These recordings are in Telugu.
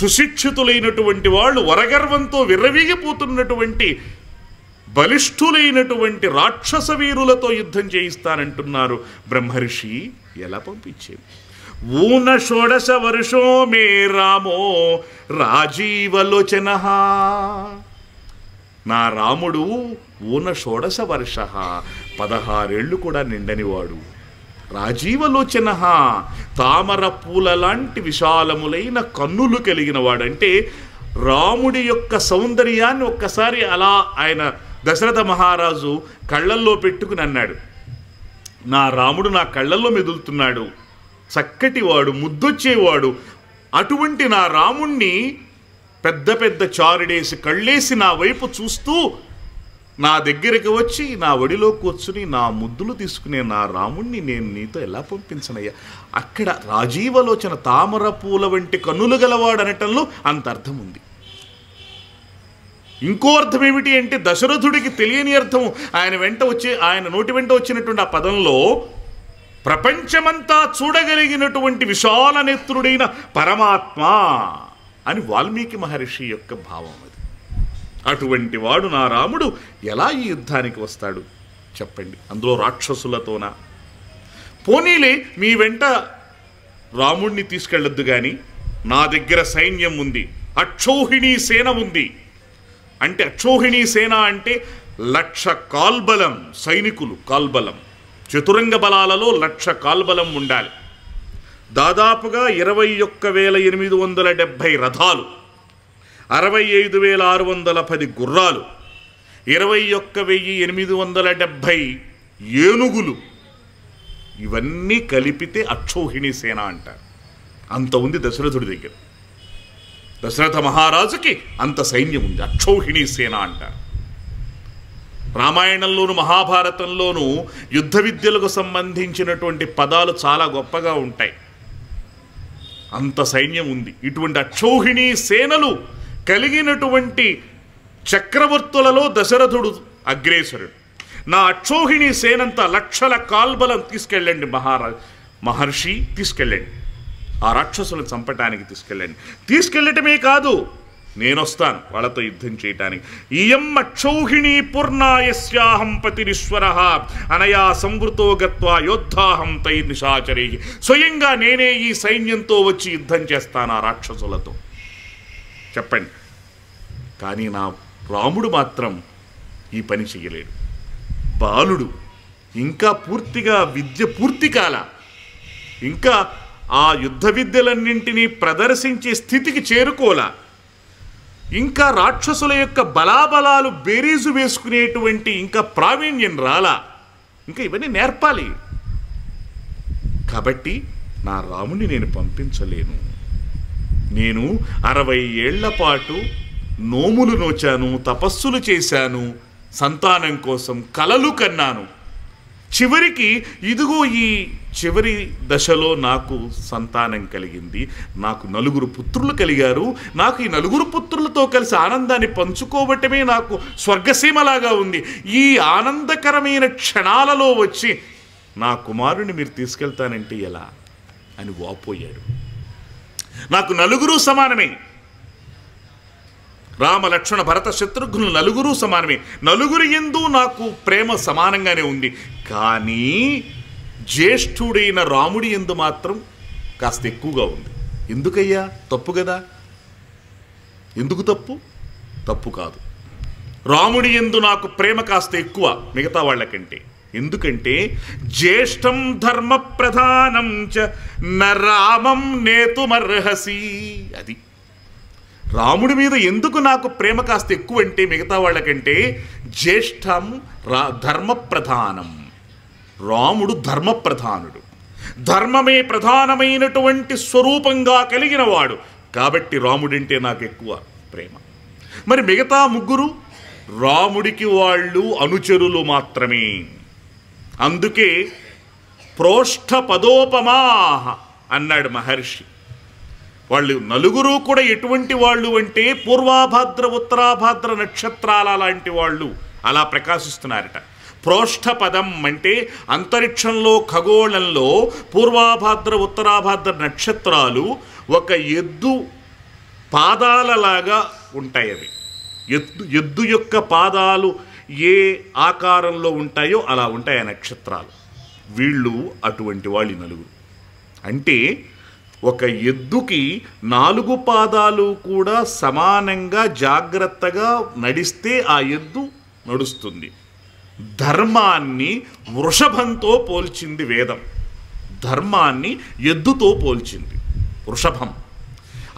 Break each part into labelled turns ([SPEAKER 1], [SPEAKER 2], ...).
[SPEAKER 1] సుశిక్షితులైనటువంటి వాళ్ళు వరగర్వంతో విర్రవీగిపోతున్నటువంటి బలిష్ఠులైనటువంటి రాక్షస వీరులతో యుద్ధం చేయిస్తానంటున్నారు బ్రహ్మర్షి. ఎలా పంపించేది? ఊన షోడశ వర్షో మే రామో రాజీవలోచన. నా రాముడు ఊన షోడశ వర్ష. పదహారేళ్ళు కూడా నిండనివాడు. రాజీవలోచన. తామర పూల లాంటి విశాలములైన కన్నులు కలిగిన వాడంటే రాముడి యొక్క సౌందర్యాన్ని ఒక్కసారి అలా ఆయన దశరథ మహారాజు కళ్ళల్లో పెట్టుకుని అన్నాడు. నా రాముడు నా కళ్ళల్లో మెదులుతున్నాడు. చక్కటివాడు ముద్దొచ్చేవాడు. అటువంటి నా రాముణ్ణి పెద్ద పెద్ద చారుడేసి కళ్ళేసి నా వైపు చూస్తూ నా దగ్గరికి వచ్చి నా ఒడిలో కూర్చుని నా ముద్దులు తీసుకునే నా రాముణ్ణి నేను నీతో ఎలా పంపించనయ్యా? అక్కడ రాజీవలోచన తామర పూల వంటి కన్నులు గలవాడు అనటంలో అంత అర్థం ఉంది. ఇంకో అర్థం ఏమిటి అంటే దశరథుడికి తెలియని అర్థం. ఆయన వెంట వచ్చే ఆయన నోటి వెంట వచ్చినటువంటి ఆ పదంలో ప్రపంచమంతా చూడగలిగినటువంటి విశాల నేత్రుడైన పరమాత్మ అని వాల్మీకి మహర్షి యొక్క భావం అది. అటువంటి వాడు నా రాముడు. ఎలా ఈ యుద్ధానికి వస్తాడు? చెప్పండి. అందులో రాక్షసులతోనా? పోనీలే మీ వెంట రాముడిని తీసుకెళ్ళొద్దు కానీ నా దగ్గర సైన్యం ఉంది అక్షోహిణీ సేన ఉంది. అంటే అక్షోహిణీ సేన అంటే లక్ష కాల్బలం సైనికులు కాల్బలం. చతురంగ బలాలలో లక్ష కాల్బలం ఉండాలి. దాదాపుగా ఇరవై ఒక్క వేల ఎనిమిది వందల డెబ్భై రథాలు. అరవై ఐదు వేల ఆరు వందల పది గుర్రాలు ఇరవై ఒక్క వెయ్యి ఎనిమిది వందల డెబ్భై ఏనుగులు ఇవన్నీ కలిపితే అక్షోహిణి సేన అంటారు. అంత ఉంది దశరథుడి దగ్గర. దశరథ మహారాజుకి అంత సైన్యం ఉంది అక్షౌహిణీ సేన అంటారు. రామాయణంలోను మహాభారతంలోను యుద్ధ విద్యలకు సంబంధించినటువంటి పదాలు చాలా గొప్పగా ఉంటాయి. అంత సైన్యం ఉంది. ఇటువంటి అక్షౌహిణీ సేనలు కలిగినటువంటి చక్రవర్తులలో దశరథుడు అగ్రేసరుడు. నా అక్షోహిణి సేనంత లక్షల కాల్బలం తీసుకెళ్ళండి మహారా మహర్షి తీసుకెళ్ళండి. ఆ రాక్షసులను చంపటానికి తీసుకెళ్ళండి. తీసుకెళ్ళటమే కాదు నేనొస్తాను వాళ్ళతో యుద్ధం చేయటానికి. ఇయం అక్షౌహిణీ పూర్ణాయస్యాహం పతిరీశ్వర అనయా సంవృతో గత్వా యోద్ధాహం తై నిశాచరీ స్వయంగా నేనే ఈ సైన్యంతో వచ్చి యుద్ధం చేస్తాను ఆ రాక్షసులతో. చెప్పండి. కానీ నా రాముడు మాత్రం ఈ పని చెయ్యలేడు. బాలుడు ఇంకా పూర్తిగా విద్య పూర్తి కాల. ఇంకా ఆ యుద్ధ విద్యలన్నింటినీ ప్రదర్శించే స్థితికి చేరుకోలా. ఇంకా రాక్షసుల యొక్క బలాబలాలు బేరీజు వేసుకునేటువంటి ఇంకా ప్రావీణ్యం రాలా. ఇంకా ఇవన్నీ నేర్పాలి. కాబట్టి నా రాముని నేను పంపించలేను. నేను అరవై ఏళ్ళ పాటు నోములు నోచాను తపస్సులు చేశాను సంతానం కోసం కలలు కన్నాను. చివరికి ఇదిగో ఈ చివరి దశలో నాకు సంతానం కలిగింది. నాకు నలుగురు పుత్రులు కలిగారు. నాకు ఈ నలుగురు పుత్రులతో కలిసి ఆనందాన్ని పంచుకోవటమే నాకు స్వర్గసీమలాగా ఉంది. ఈ ఆనందకరమైన క్షణాలలో వచ్చి నా కుమారుని మీరు తీసుకెళ్తానంటే ఎలా? అని వాపోయాడు. నాకు నలుగురు సమానమే. రామ లక్ష్మణ భరత శత్రుఘ్నులు నలుగురు సమానమే. నలుగురు ఎందు నాకు ప్రేమ సమానంగానే ఉంది. కానీ జ్యేష్ఠుడైన రాముడి ఎందు మాత్రం కాస్త ఎక్కువగా ఉంది. ఎందుకయ్యా? తప్పు కదా. ఎందుకు తప్పు? తప్పు కాదు. రాముడి ఎందు నాకు ప్రేమ కాస్త ఎక్కువ మిగతా వాళ్ళకంటే. ఎందుకంటే జ్యేష్టం ధర్మ ప్రధానం చ నరామం నేతుమర్హసి. అది. రాముడి మీద ఎందుకు నాకు ప్రేమ కాస్త ఎక్కువ అంటే మిగతా వాళ్ళకంటే జ్యేష్టం రా ధర్మ ప్రధానం రాముడు ధర్మ ప్రధానుడు ధర్మమే ప్రధానమైనటువంటి స్వరూపంగా కలిగిన వాడు కాబట్టి రాముడంటే నాకు ఎక్కువ ప్రేమ. మరి మిగతా ముగ్గురు? రాముడికి వాళ్ళు అనుచరులు మాత్రమే. అందుకే ప్రోష్ఠ పదోపమాహ అన్నాడు మహర్షి. వాళ్ళు నలుగురు కూడా ఎటువంటి వాళ్ళు అంటే పూర్వాభాద్ర ఉత్తరాభాద్ర నక్షత్రాల లాంటి వాళ్ళు అలా ప్రకాశిస్తున్నారట. ప్రోష్ఠ పదం అంటే అంతరిక్షంలో ఖగోళంలో పూర్వాభాద్ర ఉత్తరాభాద్ర నక్షత్రాలు ఒక ఎద్దు పాదాలలాగా ఉంటాయి అవి ఎద్దు ఎద్దు యొక్క పాదాలు ఏ ఆకారంలో ఉంటాయో అలా ఉంటాయి ఆ నక్షత్రాలు. వీళ్ళు అటువంటి వాళ్ళు నలుగురు. అంటే ఒక ఎద్దుకి నాలుగు పాదాలు కూడా సమానంగా జాగ్రత్తగా నడిస్తే ఆ ఎద్దు నడుస్తుంది. ధర్మాన్ని వృషభంతో పోల్చింది వేదం. ధర్మాన్ని ఎద్దుతో పోల్చింది వృషభం.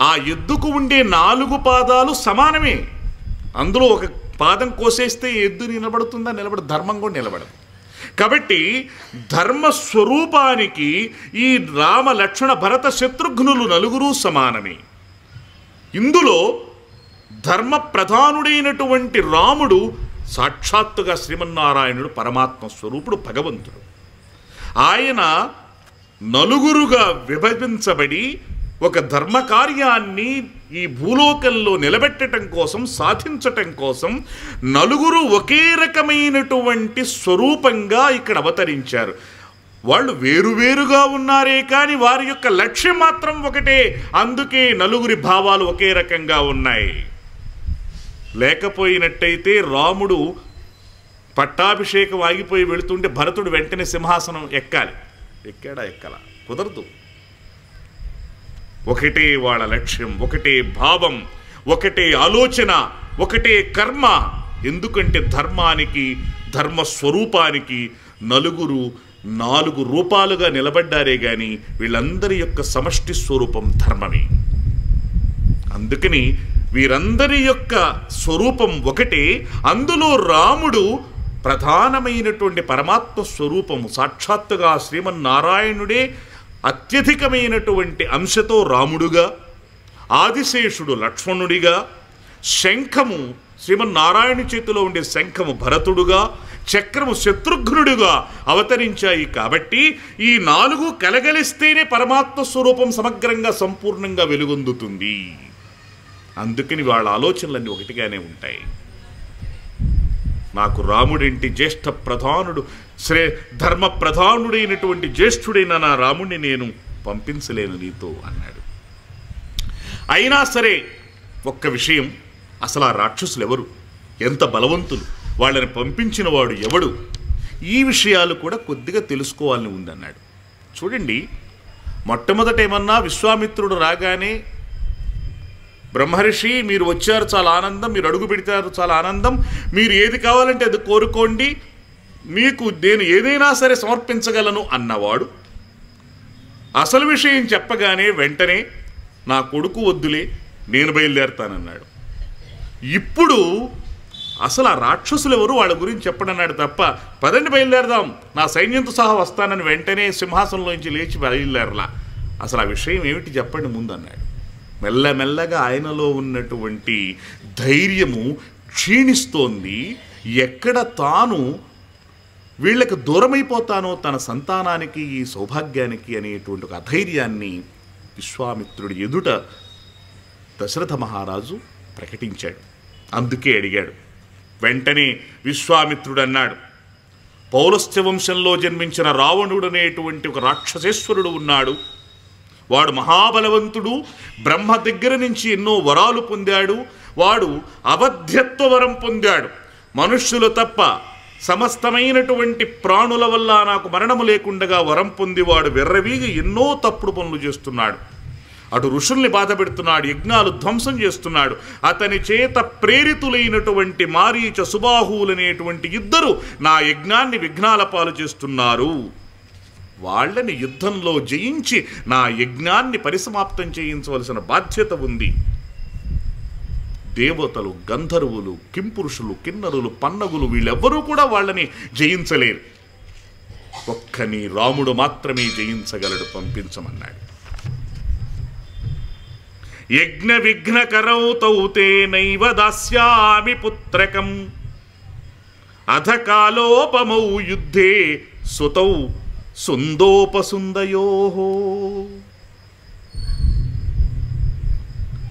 [SPEAKER 1] ఆ ఎద్దుకు ఉండే నాలుగు పాదాలు సమానమే. అందులో ఒక పాదం కోసేస్తే ఎద్దు నిలబడుతుందా? నిలబడు ధర్మం కూడా నిలబడదు. కాబట్టి ధర్మ స్వరూపానికి ఈ రామ లక్ష్మణ భరత శత్రుఘ్నులు నలుగురు సమానమే. ఇందులో ధర్మ ప్రధానుడైనటువంటి రాముడు సాక్షాత్తుగా శ్రీమన్నారాయణుడు పరమాత్మ స్వరూపుడు భగవంతుడు. ఆయన నలుగురుగా విభజించబడి ఒక ధర్మ కార్యాన్ని ఈ భూలోకంలో నిలబెట్టడం కోసం సాధించటం కోసం నలుగురు ఒకే రకమైనటువంటి స్వరూపంగా ఇక్కడ అవతరించారు. వాళ్ళు వేరువేరుగా ఉన్నారే కానీ వారి యొక్క లక్ష్యం మాత్రం ఒకటే. అందుకే నలుగురి భావాలు ఒకే రకంగా ఉన్నాయి. లేకపోయినట్టయితే రాముడు పట్టాభిషేకం ఆగిపోయి వెళుతుంటే భరతుడు వెంటనే సింహాసనం ఎక్కాలి. ఎక్కాడా? ఎక్కలా. కుదరదు. ఒకటే వాళ్ళ లక్ష్యం ఒకటే భావం ఒకటే ఆలోచన ఒకటే కర్మ. ఎందుకంటే ధర్మానికి ధర్మ స్వరూపానికి నలుగురు నాలుగు రూపాలుగా నిలబడ్డారే గాని వీళ్ళందరి యొక్క సమష్టి స్వరూపం ధర్మమే. అందుకని వీరందరి యొక్క స్వరూపం ఒకటే. అందులో రాముడు ప్రధానమైనటువంటి పరమాత్మ స్వరూపము సాక్షాత్తుగా శ్రీమన్నారాయణుడే అత్యధికమైనటువంటి అంశతో రాముడుగా ఆదిశేషుడు లక్ష్మణుడిగా శంఖము శ్రీమన్నారాయణ చేతిలో ఉండే శంఖము భరతుడుగా చక్రము శత్రుఘ్నుడుగా అవతరించాయి కాబట్టి ఈ నాలుగు కలగలిస్తేనే పరమాత్మ స్వరూపం సమగ్రంగా సంపూర్ణంగా వెలుగొందుతుంది. అందుకని వాళ్ళ ఆలోచనలన్నీ ఒకటిగానే ఉంటాయి. నాకు రాముడింటి జ్యేష్ఠ ప్రధానుడు శ్రే ధర్మ ప్రధానుడైనటువంటి జ్యేష్ఠుడైన నా రాముణ్ణి నేను పంపించలేను నీతో అన్నాడు. అయినా సరే ఒక్క విషయం అసలు ఆ రాక్షసులు ఎవరు ఎంత బలవంతులు? వాళ్ళని పంపించిన వాడు ఎవడు? ఈ విషయాలు కూడా కొద్దిగా తెలుసుకోవాలని ఉందన్నాడు. చూడండి మొట్టమొదట ఏమన్నా విశ్వామిత్రుడు రాగానే బ్రహ్మర్షి మీరు వచ్చారు చాలా ఆనందం మీరు అడుగు పెడతారు చాలా ఆనందం మీరు ఏది కావాలంటే అది కోరుకోండి మీకు నేను ఏదైనా సరే సమర్పించగలను అన్నవాడు. అసలు విషయం చెప్పగానే వెంటనే నా కొడుకు వద్దులే నేను బయలుదేరుతానన్నాడు. ఇప్పుడు అసలు ఆ రాక్షసులు ఎవరు వాళ్ళ గురించి చెప్పడన్నాడు తప్ప పదండి బయలుదేరదాం నా సైన్యంతో సహా వస్తానని వెంటనే సింహాసనంలోంచి లేచి బయలుదేరలా. అసలు ఆ విషయం ఏమిటి చెప్పండి ముందు అన్నాడు మెల్లమెల్లగా ఆయనలో ఉన్నటువంటి ధైర్యము క్షీణిస్తోంది. ఎక్కడ తాను వీళ్ళకి దూరమైపోతానో తన సంతానానికి ఈ సౌభాగ్యానికి అనేటువంటి ఒక అధైర్యాన్ని విశ్వామిత్రుడి ఎదుట దశరథ మహారాజు ప్రకటించాడు. అందుకే అడిగాడు. వెంటనే విశ్వామిత్రుడు అన్నాడు పౌరస్త్య వంశంలో జన్మించిన రావణుడు అనేటువంటి ఒక రాక్షసేశ్వరుడు ఉన్నాడు. వాడు మహాబలవంతుడు బ్రహ్మ దగ్గర నుంచి ఎన్నో వరాలు పొందాడు. వాడు అవధ్యత్వ వరం పొందాడు. మనుష్యులు తప్ప సమస్తమైనటువంటి ప్రాణుల వల్ల నాకు మరణము లేకుండగా వరం పొంది వాడు వెర్రవీగి ఎన్నో తప్పుడు పనులు చేస్తున్నాడు. అటు ఋషుల్ని బాధ పెడుతున్నాడు యజ్ఞాలు ధ్వంసం చేస్తున్నాడు. అతని చేత ప్రేరితులైనటువంటి మారీచ సుబాహువులనేటువంటి ఇద్దరు నా యజ్ఞాన్ని విఘ్నాల పాలు చేస్తున్నారు. వాళ్ళని యుద్ధంలో జయించి నా యజ్ఞాన్ని పరిసమాప్తం చేయించవలసిన బాధ్యత ఉంది. దేవతలు గంధర్వులు కింపురుషులు కిన్నరులు పన్నగులు వీళ్ళెవ్వరూ కూడా వాళ్ళని జయించలేరు. ఒక్కని రాముడు మాత్రమే జయించగలడు పంపించమన్నాడు. యజ్ఞ విఘ్నకరౌ తౌ దాస్యామి పుత్రకం. అధ కాలోపమౌ యుద్ధే సుతౌ సుందోపసుందయోహో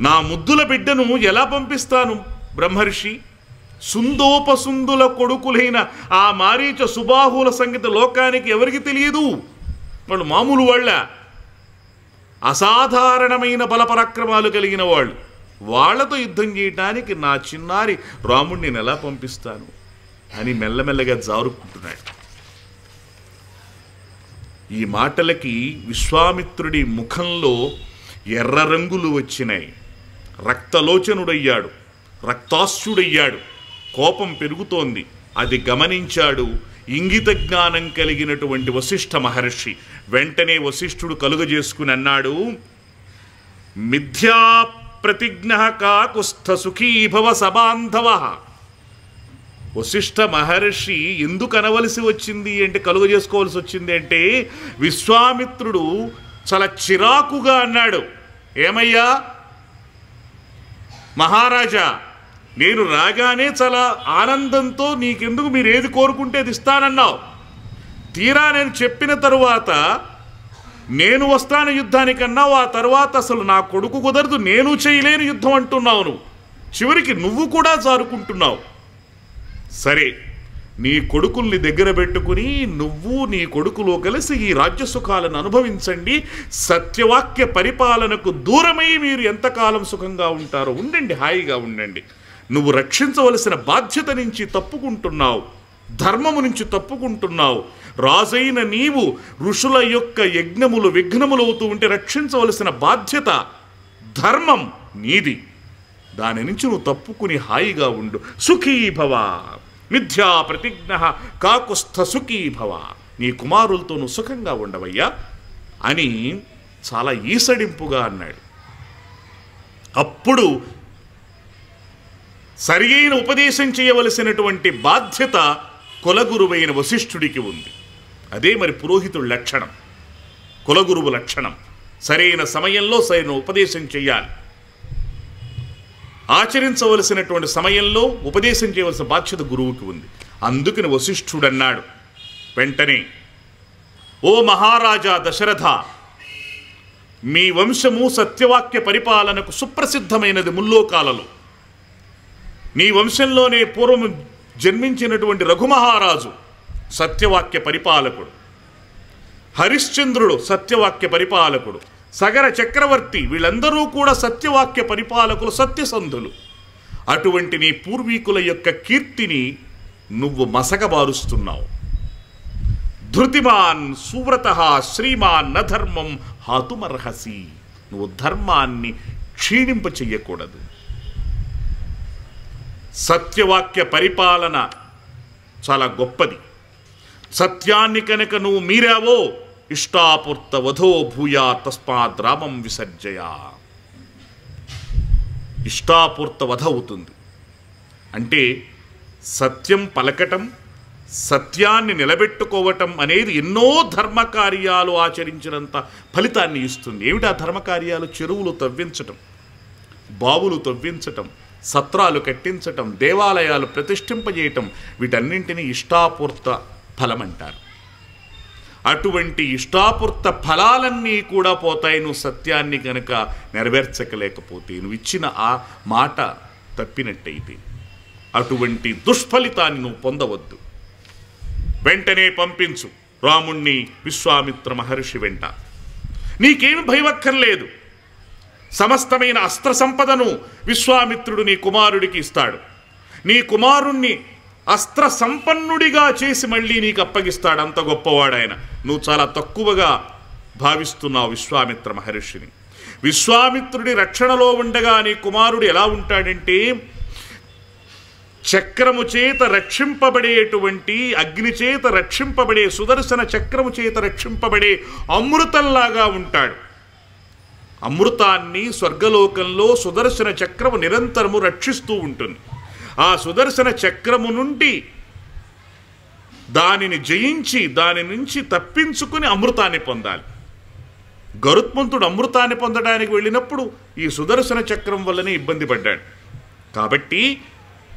[SPEAKER 1] నా ముద్దుల బిడ్డను ఎలా పంపిస్తాను? బ్రహ్మర్షి సుందోపసుందుల కొడుకులైన ఆ మారీచ సుబాహుల సంగతి లోకానికి ఎవరికి తెలియదు? వాళ్ళు మామూలు వాళ్ళ. అసాధారణమైన బలపరాక్రమాలు కలిగిన వాళ్ళు. వాళ్ళతో యుద్ధం చేయటానికి నా చిన్నారి రాముణ్ణి నేను ఎలా పంపిస్తాను? అని మెల్లమెల్లగా జారుకుంటున్నాడు. ఈ మాటలకి విశ్వామిత్రుడి ముఖంలో ఎర్ర రంగులు వచ్చినాయి. రక్తలోచనుడయ్యాడు. రక్తాస్యుడయ్యాడు కోపం పెరుగుతోంది. అది గమనించాడు. ఇంగిత జ్ఞానం కలిగినటువంటి వశిష్ఠ మహర్షి. వెంటనే వశిష్ఠుడు కలుగజేసుకుని అన్నాడు మిథ్యా ప్రతిజ్ఞ కాకుస్థ సుఖీభవ సబాంధవ. వశిష్ఠ మహర్షి ఎందుకు అనవలసి వచ్చింది అంటే కలుగ చేసుకోవాల్సి వచ్చింది అంటే విశ్వామిత్రుడు చాలా చిరాకుగా అన్నాడు. ఏమయ్యా మహారాజా నేను రాగానే చాలా ఆనందంతో నీకెందుకు మీరు ఏది కోరుకుంటే అది ఇస్తానన్నావు. తీరా నేను చెప్పిన తరువాత నేను వస్తాను యుద్ధానికన్నావు ఆ తర్వాత అసలు నా కొడుకు కుదరదు నేను చేయలేని యుద్ధం అంటున్నావు నువ్వు. చివరికి నువ్వు కూడా జారుకుంటున్నావు. సరే నీ కొడుకుల్ని దగ్గర పెట్టుకుని నువ్వు నీ కొడుకులో కలిసి ఈ రాజ్య సుఖాలను అనుభవించండి. సత్యవాక్య పరిపాలనకు దూరమై మీరు ఎంతకాలం సుఖంగా ఉంటారో ఉండండి హాయిగా ఉండండి. నువ్వు రక్షించవలసిన బాధ్యత నుంచి తప్పుకుంటున్నావు. ధర్మము నుంచి తప్పుకుంటున్నావు. రాజైన నీవు ఋషుల యొక్క యజ్ఞములు విఘ్నములవుతూ ఉంటే రక్షించవలసిన బాధ్యత ధర్మం నీది. దాని నుంచి నువ్వు తప్పుకుని హాయిగా ఉండు. సుఖీభవ మిథ్యా ప్రతిజ్ఞ కాకుస్థ సుఖీ భవ. నీ కుమారులతో నువ్వు సుఖంగా ఉండవయ్యా అని చాలా ఈసడింపుగా అన్నాడు. అప్పుడు సరి అయిన ఉపదేశం చేయవలసినటువంటి బాధ్యత కులగురువైన వశిష్ఠుడికి ఉంది. అదే మరి పురోహితుడి లక్షణం. కులగురువు లక్షణం. సరైన సమయంలో సరైన ఉపదేశం చేయాలి. ఆచరించవలసినటువంటి సమయంలో ఉపదేశం చేయవలసిన బాధ్యత గురువుకి ఉంది. అందుకని వశిష్ఠుడు అన్నాడు వెంటనే ఓ మహారాజా దశరథ మీ వంశము సత్యవాక్య పరిపాలనకు సుప్రసిద్ధమైనది ముల్లోకాలలో. నీ వంశంలోనే పూర్వం జన్మించినటువంటి రఘుమహారాజు సత్యవాక్య పరిపాలకుడు. హరిశ్చంద్రుడు సత్యవాక్య పరిపాలకుడు. సగర చక్రవర్తి వీళ్ళందరూ కూడా సత్యవాక్య పరిపాలకులు సత్యసంధులు. అటువంటి నీ పూర్వీకుల యొక్క కీర్తిని నువ్వు మసకబారుస్తున్నావు. ధృతిమాన్ సువ్రత శ్రీమాన్ నధర్మం హాతుమర్హసి. నువ్వు ధర్మాన్ని క్షీణింప చెయ్యకూడదు. సత్యవాక్య పరిపాలన చాలా గొప్పది. సత్యాన్ని కనుక నువ్వు మీరావో ఇష్టాపూర్త వధో భూయా తస్మాత్ రామం విసర్జయ. ఇష్టాపూర్త వధ అవుతుంది అంటే సత్యం పలకటం సత్యాన్ని నిలబెట్టుకోవటం అనేది ఎన్నో ధర్మకార్యాలు ఆచరించినంత ఫలితాన్ని ఇస్తుంది. ఏమిటి ఆ ధర్మకార్యాలు? చెరువులు తవ్వించటం బావులు తవ్వించటం సత్రాలు కట్టించటం దేవాలయాలు ప్రతిష్ఠింపజేయటం వీటన్నింటినీ ఇష్టాపూర్త ఫలం అంటారు అటువంటి ఇష్టాపూర్త ఫలాలన్నీ కూడా పోతాయి. నువ్వు సత్యాన్ని కనుక నెరవేర్చకలేకపోతే నువ్వు ఇచ్చిన ఆ మాట తప్పినట్టయితే అటువంటి దుష్ఫలితాన్ని నువ్వు పొందవద్దు. వెంటనే పంపించు రాముణ్ణి విశ్వామిత్ర మహర్షి వెంట. నీకేమి భయవక్కర్లేదు. సమస్తమైన అస్త్ర సంపదను విశ్వామిత్రుడు నీ కుమారుడికి ఇస్తాడు. నీ కుమారుణ్ణి అస్త్ర సంపన్నుడిగా చేసి మళ్ళీ నీకు అప్పగిస్తాడు అంత గొప్పవాడాయన. నువ్వు చాలా తక్కువగా భావిస్తున్నావు విశ్వామిత్ర మహర్షిని. విశ్వామిత్రుడి రక్షణలో ఉండగా నీ కుమారుడు ఎలా ఉంటాడంటే చక్రము చేత రక్షింపబడేటువంటి అగ్ని చేత రక్షింపబడే సుదర్శన చక్రము చేత రక్షింపబడే అమృతంలాగా ఉంటాడు. అమృతాన్ని స్వర్గలోకంలో సుదర్శన చక్రము నిరంతరము రక్షిస్తూ ఉంటుంది. ఆ సుదర్శన చక్రము నుండి దానిని జయించి దాని నుంచి తప్పించుకుని అమృతాన్ని పొందాలి. గరుత్మంతుడు అమృతాన్ని పొందడానికి వెళ్ళినప్పుడు ఈ సుదర్శన చక్రం వల్లనే ఇబ్బంది పడ్డాడు. కాబట్టి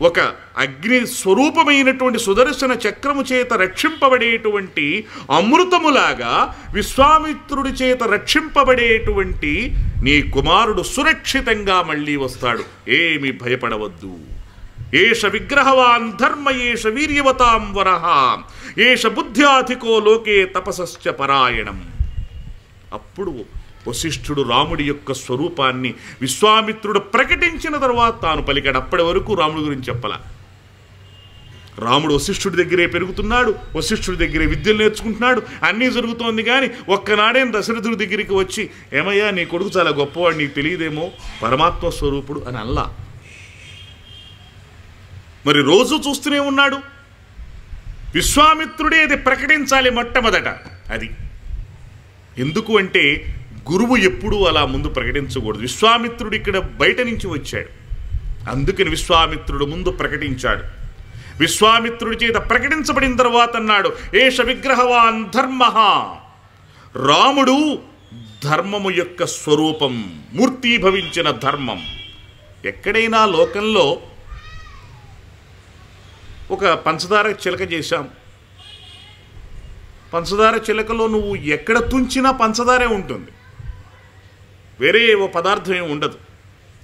[SPEAKER 1] ఒక అగ్ని స్వరూపమైనటువంటి సుదర్శన చక్రము చేత రక్షింపబడేటువంటి అమృతములాగా విశ్వామిత్రుడి చేత రక్షింపబడేటువంటి నీ కుమారుడు సురక్షితంగా మళ్ళీ వస్తాడు. ఏమి భయపడవద్దు. ఏష విగ్రహవాన్ ధర్మ ఏష వీర్యవతాం వరహ ఏష బుద్ధ్యాధికో లోకే తపసశ్చ పరాయణం. అప్పుడు వశిష్ఠుడు రాముడి యొక్క స్వరూపాన్ని విశ్వామిత్రుడు ప్రకటించిన తర్వాత తాను పలికాడు. అప్పటి వరకు రాముడి గురించి చెప్పాల. రాముడు వశిష్ఠుడి దగ్గరే పెరుగుతున్నాడు వశిష్ఠుడి దగ్గరే విద్యలు నేర్చుకుంటున్నాడు అన్నీ జరుగుతోంది కానీ ఒక్కనాడే దశరథుడి దగ్గరికి వచ్చి ఏమయ్యా నీ కొడుకు చాలా గొప్పవాడు నీకు తెలియదేమో పరమాత్మ స్వరూపుడు అని అల్లా మరి రోజు చూస్తూనే ఉన్నాడు. విశ్వామిత్రుడే అది ప్రకటించాలి మొట్టమొదట. అది ఎందుకు అంటే గురువు ఎప్పుడూ అలా ముందు ప్రకటించకూడదు. విశ్వామిత్రుడు ఇక్కడ బయట నుంచి వచ్చాడు. అందుకని విశ్వామిత్రుడు ముందు ప్రకటించాడు. విశ్వామిత్రుడి చేత ప్రకటించబడిన తర్వాత అన్నాడు ఏష విగ్రహవాన్ ధర్మ. రాముడు ధర్మము యొక్క స్వరూపం మూర్తీభవించిన ధర్మం. ఎక్కడైనా లోకంలో ఒక పంచదార చిలక చేశాం. పంచదార చిలకలో నువ్వు ఎక్కడ తుంచినా పంచదారే ఉంటుంది. వేరే ఓ పదార్థం ఏమి ఉండదు.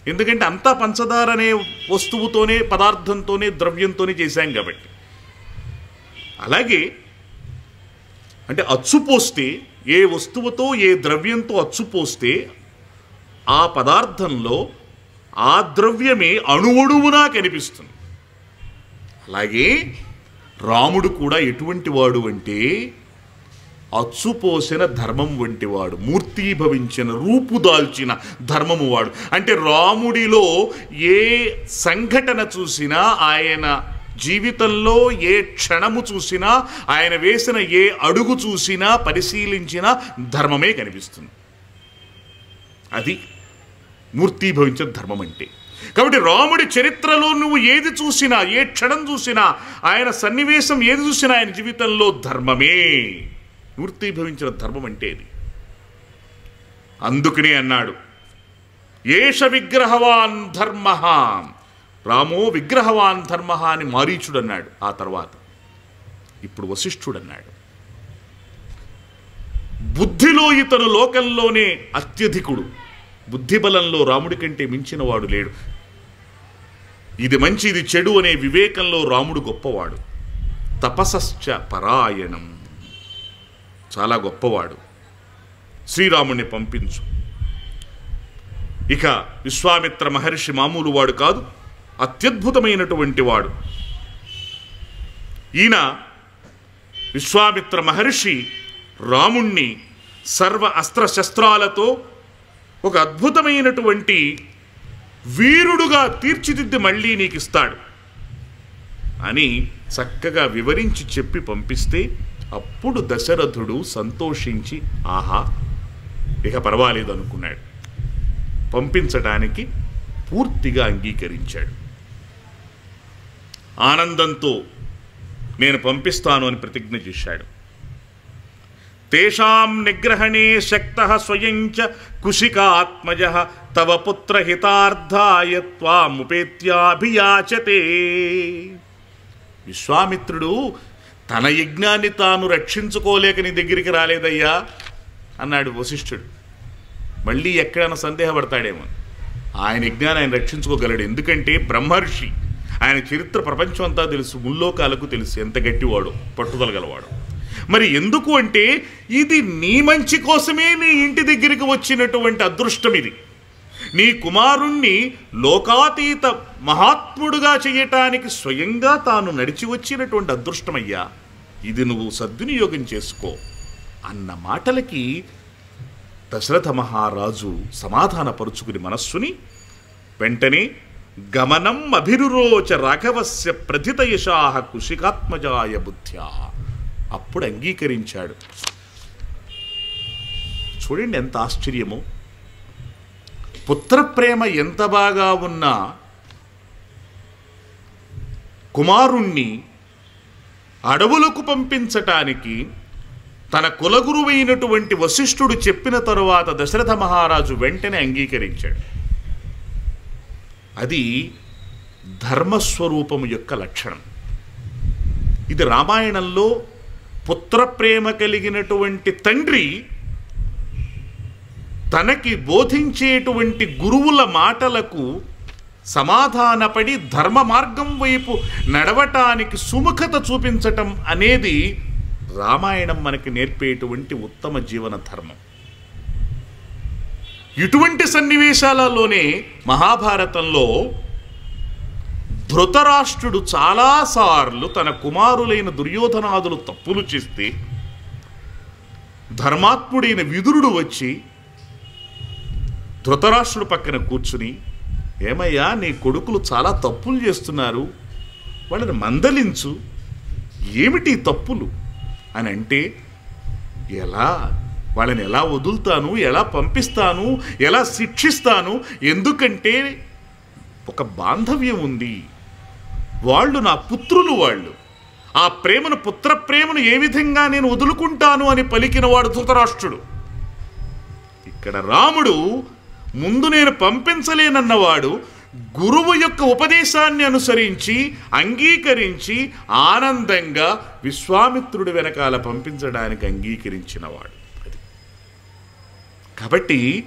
[SPEAKER 1] ఎందుకంటే అంతా పంచదార అనే వస్తువుతోనే పదార్థంతోనే ద్రవ్యంతోనే చేశాం కాబట్టి. అలాగే అంటే అచ్చుపోస్తే ఏ వస్తువుతో ఏ ద్రవ్యంతో అచ్చుపోస్తే ఆ పదార్థంలో ఆ ద్రవ్యమే అణువణువునా కనిపిస్తుంది. అలాగే రాముడు కూడా ఎటువంటి వాడు అంటే అచ్చుపోసిన ధర్మం వంటివాడు మూర్తీభవించిన రూపుదాల్చిన ధర్మము వాడు. అంటే రాముడిలో ఏ సంఘటన చూసినా ఆయన జీవితంలో ఏ క్షణము చూసినా ఆయన వేసిన ఏ అడుగు చూసినా పరిశీలించినా ధర్మమే కనిపిస్తుంది. అది మూర్తీభవించిన ధర్మం అంటే. కాబట్టి రాముడి చరిత్రలో నువ్వు ఏది చూసినా ఏ క్షణం చూసినా ఆయన సన్నివేశం ఏది చూసినా ఆయన జీవితంలో ధర్మమే. వృత్తిభవించిన ధర్మం అంటే ఇది అందుకనే అన్నాడు ఏష విగ్రహవాన్ ధర్మ రామో విగ్రహవాన్ ధర్మ అని మారీచుడు అన్నాడు ఆ తర్వాత. ఇప్పుడు వశిష్ఠుడు అన్నాడు బుద్ధిలో ఇతను లోకంలోనే అత్యధికుడు. బుద్ధిబలంలో రాముడి కంటే మించిన వాడు లేడు. ఇది మంచి ఇది చెడు అనే వివేకంలో రాముడు గొప్పవాడు. తపసశ్చ పరాయణం. చాలా గొప్పవాడు. శ్రీరాముణ్ణి పంపించు. ఇక విశ్వామిత్ర మహర్షి మామూలు వాడు కాదు అత్యద్భుతమైనటువంటి వాడు. ఈయన విశ్వామిత్ర మహర్షి రాముణ్ణి సర్వ అస్త్ర శస్త్రాలతో ఒక అద్భుతమైనటువంటి వీరుడుగా తీర్చిదిద్ది మళ్ళీ నీకు ఇస్తాడు అని చక్కగా వివరించి చెప్పి పంపిస్తే అప్పుడు దశరథుడు సంతోషించి ఆహా ఇక పర్వాలేదు అనుకున్నాడు. పంపించటానికి పూర్తిగా అంగీకరించాడు. ఆనందంతో నేను పంపిస్తాను అని ప్రతిజ్ఞ చేశాడు. తేషాం నిగ్రహణే శక్త స్వయం చ కుశికాత్మజ తవ పుత్ర హితార్థాయ త్వాముపేత్యాభియాచతే. విశ్వామిత్రుడు తన యజ్ఞాన్ని తాను రక్షించుకోలేక నీ దగ్గరికి రాలేదయ్యా అన్నాడు వశిష్ఠుడు. మళ్ళీ ఎక్కడైనా సందేహపడతాడేమో. ఆయన యజ్ఞాన్ని ఆయన రక్షించుకోగలడు. ఎందుకంటే బ్రహ్మర్షి ఆయన చరిత్ర ప్రపంచం అంతా తెలుసు ముల్లోకాలకు తెలుసు ఎంత గట్టివాడు పట్టుదల గలవాడు. మరి ఎందుకు అంటే ఇది నీ మంచి కోసమే నీ ఇంటి దగ్గరికి వచ్చినటువంటి అదృష్టం ఇది. నీ కుమారుణ్ణి లోకాతీత మహాత్ముడుగా చేయటానికి స్వయంగా తాను నడిచి వచ్చినటువంటి అదృష్టమయ్యా. ఇది నువ్వు సద్వినియోగం చేసుకో. అన్న మాటలకి దశరథ మహారాజు సమాధానపరుచుకుని మనస్సుని వెంటనే గమనం అభిరురోచ రాఘవస్య ప్రథితయశాహ కుశికాత్మజాయ బుద్ధ్యా. అప్పుడు అంగీకరించాడు. చూడండి ఎంత ఆశ్చర్యమో. పుత్రప్రేమ ఎంత బాగా ఉన్నా కుమారుణ్ణి అడవులకు పంపించటానికి తన కులగురువైనటువంటి వశిష్ఠుడు చెప్పిన తరువాత దశరథ మహారాజు వెంటనే అంగీకరించాడు. అది ధర్మస్వరూపము యొక్క లక్షణం. ఇది రామాయణంలో పుత్రప్రేమ కలిగినటువంటి తండ్రి తనకి బోధించేటువంటి గురువుల మాటలకు సమాధానపడి ధర్మ మార్గం వైపు నడవటానికి సుముఖత చూపించటం అనేది రామాయణం మనకి నేర్పేటువంటి ఉత్తమ జీవన ధర్మం. ఇటువంటి సన్నివేశాలలోనే మహాభారతంలో ధృతరాష్ట్రుడు చాలాసార్లు తన కుమారులైన దుర్యోధనాదులు తప్పులు చేస్తే ధర్మాత్ముడైన విదురుడు వచ్చి ధృతరాష్ట్రుడు పక్కన కూర్చుని ఏమయ్యా నీ కొడుకులు చాలా తప్పులు చేస్తున్నారు. వాళ్ళని మందలించు. ఏమిటి తప్పులు? అని అంటే ఎలా? వాళ్ళని ఎలా వదులుతాను? ఎలా పంపిస్తాను? ఎలా శిక్షిస్తాను? ఎందుకంటే ఒక బాంధవ్యం ఉంది. వాళ్ళు నా పుత్రులు వాళ్ళు. ఆ ప్రేమను పుత్ర ప్రేమను ఏ విధంగా నేను వదులుకుంటాను అని పలికినవాడు ధృతరాష్ట్రుడు. ఇక్కడ రాముడు ముందు నేను పంపించలేనన్నవాడు గురువు యొక్క ఉపదేశాన్ని అనుసరించి అంగీకరించి ఆనందంగా విశ్వామిత్రుడి వెనకాల పంపించడానికి అంగీకరించినవాడు అది. కాబట్టి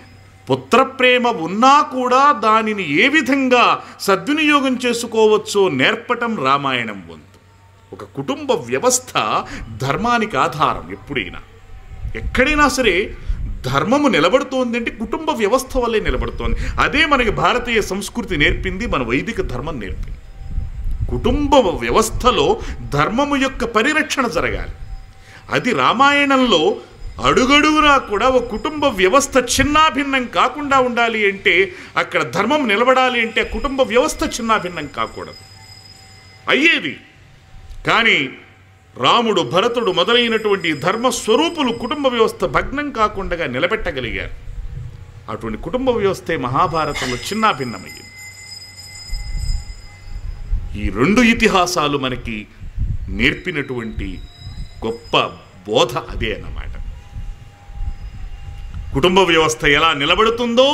[SPEAKER 1] పుత్రప్రేమ ఉన్నా కూడా దానిని ఏ విధంగా సద్వినియోగం చేసుకోవచ్చో నేర్పటం రామాయణం వంతు. ఒక కుటుంబ వ్యవస్థ ధర్మానికి ఆధారం ఎప్పుడైనా. ఎక్కడైనా సరే ధర్మము నిలబడుతోంది అంటే కుటుంబ వ్యవస్థ వల్లే నిలబడుతోంది. అదే మనకి భారతీయ సంస్కృతి నేర్పింది మన వైదిక ధర్మం నేర్పింది. కుటుంబ వ్యవస్థలో ధర్మము యొక్క పరిరక్షణ జరగాలి. అది రామాయణంలో అడుగడుగునా కూడా ఒక కుటుంబ వ్యవస్థ చిన్నాభిన్నం కాకుండా ఉండాలి అంటే అక్కడ ధర్మం నిలబడాలి అంటే కుటుంబ వ్యవస్థ చిన్నాభిన్నం కాకూడదు. అయ్యేది. కానీ రాముడు భరతుడు మొదలైనటువంటి ధర్మ స్వరూపులు కుటుంబ వ్యవస్థ భగ్నం కాకుండా నిలబెట్టగలిగారు. అటువంటి కుటుంబ వ్యవస్థే మహాభారతంలో చిన్నాభిన్నమయ్యింది. ఈ రెండు ఇతిహాసాలు మనకి నేర్పినటువంటి గొప్ప బోధ అదే అన్నమాట. కుటుంబ వ్యవస్థ ఎలా నిలబడుతుందో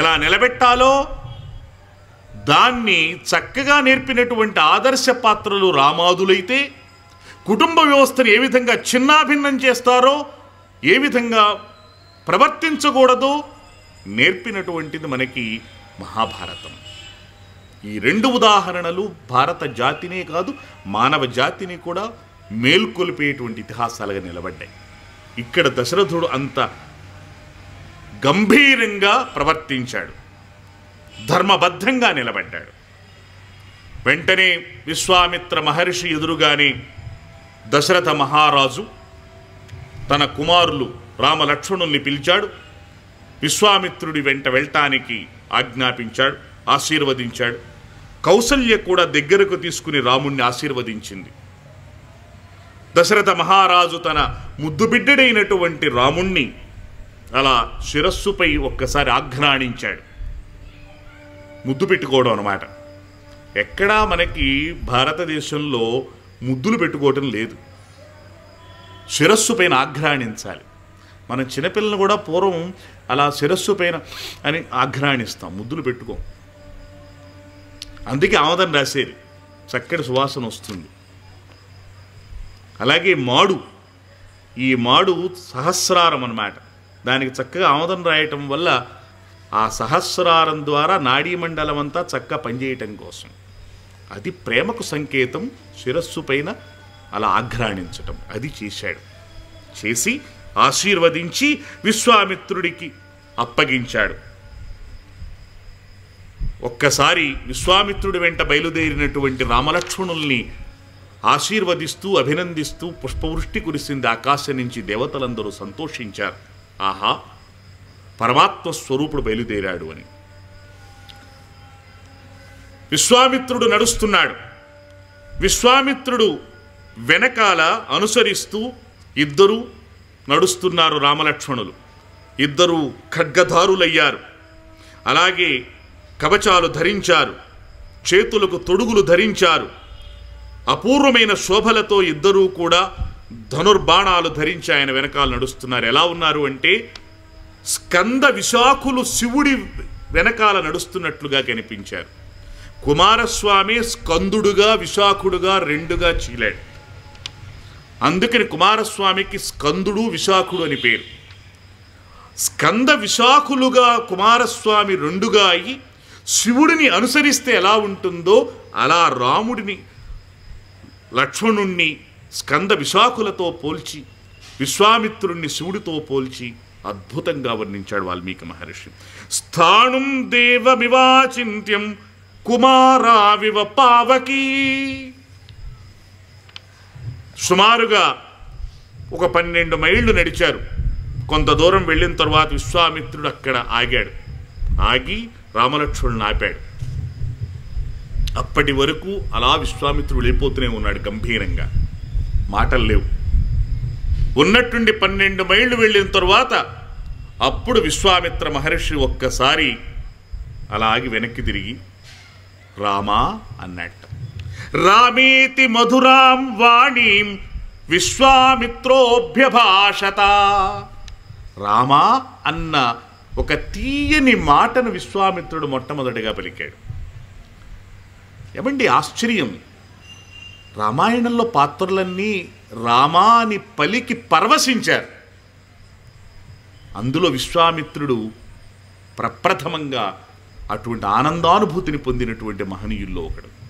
[SPEAKER 1] ఎలా నిలబెట్టాలో దాన్ని చక్కగా నేర్పినటువంటి ఆదర్శ పాత్రలు రామాదులైతే కుటుంబ వ్యవస్థను ఏ విధంగా చిన్నాభిన్నం చేస్తారో ఏ విధంగా ప్రవర్తించకూడదో నేర్పినటువంటిది మనకి మహాభారతం. ఈ రెండు ఉదాహరణలు భారత జాతినే కాదు మానవ జాతిని కూడా మేల్కొల్పేటువంటి ఇతిహాసాలుగా నిలబడ్డాయి. ఇక్కడ దశరథుడు అంత గంభీరంగా ప్రవర్తించాడు. ధర్మబద్ధంగా నిలబడ్డాడు. వెంటనే విశ్వామిత్ర మహర్షి ఎదురుగానే దశరథ మహారాజు తన కుమారులు రామలక్ష్మణుల్ని పిలిచాడు. విశ్వామిత్రుడి వెంట వెళ్ళటానికి ఆజ్ఞాపించాడు ఆశీర్వదించాడు. కౌసల్య కూడా దగ్గరకు తీసుకుని రాముణ్ణి ఆశీర్వదించింది. దశరథ మహారాజు తన ముద్దుబిడ్డడైనటువంటి రాముణ్ణి అలా శిరస్సుపై ఒక్కసారి ఆఘ్రాణించాడు. ముద్దు పెట్టుకోవడం అనమాట ఎక్కడా మనకి భారతదేశంలో ముద్దులు పెట్టుకోవటం లేదు. శిరస్సు పైన ఆఘ్రాణించాలి. మనం చిన్నపిల్లలు కూడా పూర్వం అలా శిరస్సు పైన అని ఆఘ్రాణిస్తాం ముద్దులు పెట్టుకోం. అందుకే ఆమదం రాసేది. చక్కటి సువాసన వస్తుంది. అలాగే మాడు. ఈ మాడు సహస్రారం అన్నమాట. దానికి చక్కగా ఆమోదం రాయటం వల్ల ఆ సహస్రారం ద్వారా నాడీ మండలం అంతా చక్కగా పనిచేయటం కోసం. అది ప్రేమకు సంకేతం శిరస్సు పైన అలా ఆఘ్రాణించటం అది చేశాడు. చేసి ఆశీర్వదించి విశ్వామిత్రుడికి అప్పగించాడు. ఒక్కసారి విశ్వామిత్రుడి వెంట బయలుదేరినటువంటి రామలక్ష్మణుల్ని ఆశీర్వదిస్తూ అభినందిస్తూ పుష్పవృష్టి కురిసింది ఆకాశం నుంచి దేవతలందరూ సంతోషించారు. ఆహా పరమాత్మ స్వరూపుడు బయలుదేరాడు అని. విశ్వామిత్రుడు నడుస్తున్నాడు. విశ్వామిత్రుడు వెనకాల అనుసరిస్తూ ఇద్దరు నడుస్తున్నారు రామలక్ష్మణులు. ఇద్దరు ఖడ్గధారులయ్యారు. అలాగే కవచాలు ధరించారు. చేతులకు తొడుగులు ధరించారు. అపూర్వమైన శోభలతో ఇద్దరూ కూడా ధనుర్బాణాలు ధరించి ఆయన వెనకాల నడుస్తున్నారు. ఎలా ఉన్నారు అంటే స్కంద విశాఖులు శివుడి వెనకాల నడుస్తున్నట్లుగా కనిపించారు. కుమారస్వామి స్కందుడుగా విశాఖుడుగా రెండుగా చీలాడు. అందుకని కుమారస్వామికి స్కందుడు విశాఖుడు అని పేరు. స్కంద విశాఖులుగా కుమారస్వామి రెండుగా అయి శివుడిని అనుసరిస్తే ఎలా ఉంటుందో అలా రాముడిని లక్ష్మణుణ్ణి స్కంద విశాఖులతో పోల్చి విశ్వామిత్రుణ్ణి శివుడితో పోల్చి అద్భుతంగా వర్ణించాడు వాల్మీకి మహర్షి. స్థాణుం దేవమివాచింత్యం కుమారావివ పావకీ. సుమారుగా ఒక పన్నెండు మైళ్ళు నడిచారు. కొంత దూరం వెళ్ళిన తర్వాత విశ్వామిత్రుడు అక్కడ ఆగాడు. ఆగి రామలక్ష్మణుని ఆపాడు. అప్పటి వరకు అలా విశ్వామిత్రుడు వెళ్ళిపోతూనే ఉన్నాడు గంభీరంగా. మాటలు లేవు. ఉన్నట్టుండి పన్నెండు మైళ్ళు వెళ్ళిన తరువాత అప్పుడు విశ్వామిత్ర మహర్షి ఒక్కసారి అలాగి వెనక్కి తిరిగి రామా అన్నట్ట రామీతి మధురాం వాణీం విశ్వామిత్రోభ్యభాషత. రామా అన్న ఒక తీయని మాటను విశ్వామిత్రుడు మొట్టమొదటిగా పలికాడు. ఏమండి ఆశ్చర్యం? రామాయణంలో పాత్రలన్నీ రామా అని పలికి పరవశించారు. అందులో విశ్వామిత్రుడు ప్రప్రథమంగా అటువంటి ఆనందానుభూతిని పొందినటువంటి మహనీయుల్లో ఒకడు.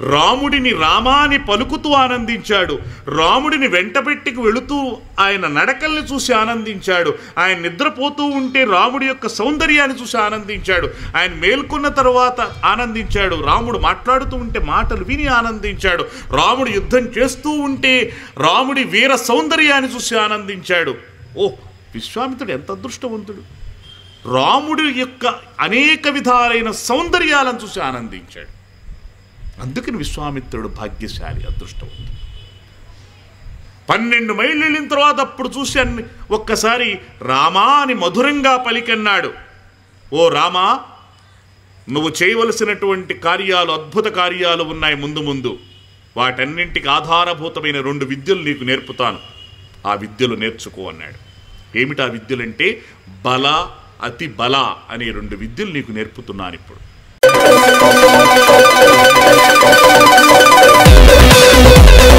[SPEAKER 1] రాముడిని రామాని పలుకుతూ ఆనందించాడు. రాముడిని వెంటబెట్టికి వెళుతూ ఆయన నడకల్ని చూసి ఆనందించాడు. ఆయన నిద్రపోతూ ఉంటే రాముడి యొక్క సౌందర్యాన్ని చూసి ఆనందించాడు. ఆయన మేల్కొన్న తర్వాత ఆనందించాడు. రాముడు మాట్లాడుతూ ఉంటే మాటలు విని ఆనందించాడు. రాముడు యుద్ధం చేస్తూ ఉంటే రాముడి వీర సౌందర్యాన్ని చూసి ఆనందించాడు. ఓ విశ్వామిత్రుడు ఎంత అదృష్టవంతుడు. రాముడి యొక్క అనేక విధాలైన సౌందర్యాలను చూసి ఆనందించాడు. అందుకని విశ్వామిత్రుడు భాగ్యశాలి అదృష్టవంతుడు పన్నెండు మైళ్ళు వెళ్ళిన తర్వాత అప్పుడు చూసి అన్ని ఒక్కసారి రామా అని మధురంగా పలికన్నాడు. ఓ రామా నువ్వు చేయవలసినటువంటి కార్యాలు అద్భుత కార్యాలు ఉన్నాయి ముందు ముందు. వాటన్నింటికి ఆధారభూతమైన రెండు విద్యలు నీకు నేర్పుతాను. ఆ విద్యలు నేర్చుకో అన్నాడు. ఏమిటా విద్యలంటే బల అతి బల అనే రెండు విద్యలు నీకు నేర్పుతున్నాను ఇప్పుడు Thank you.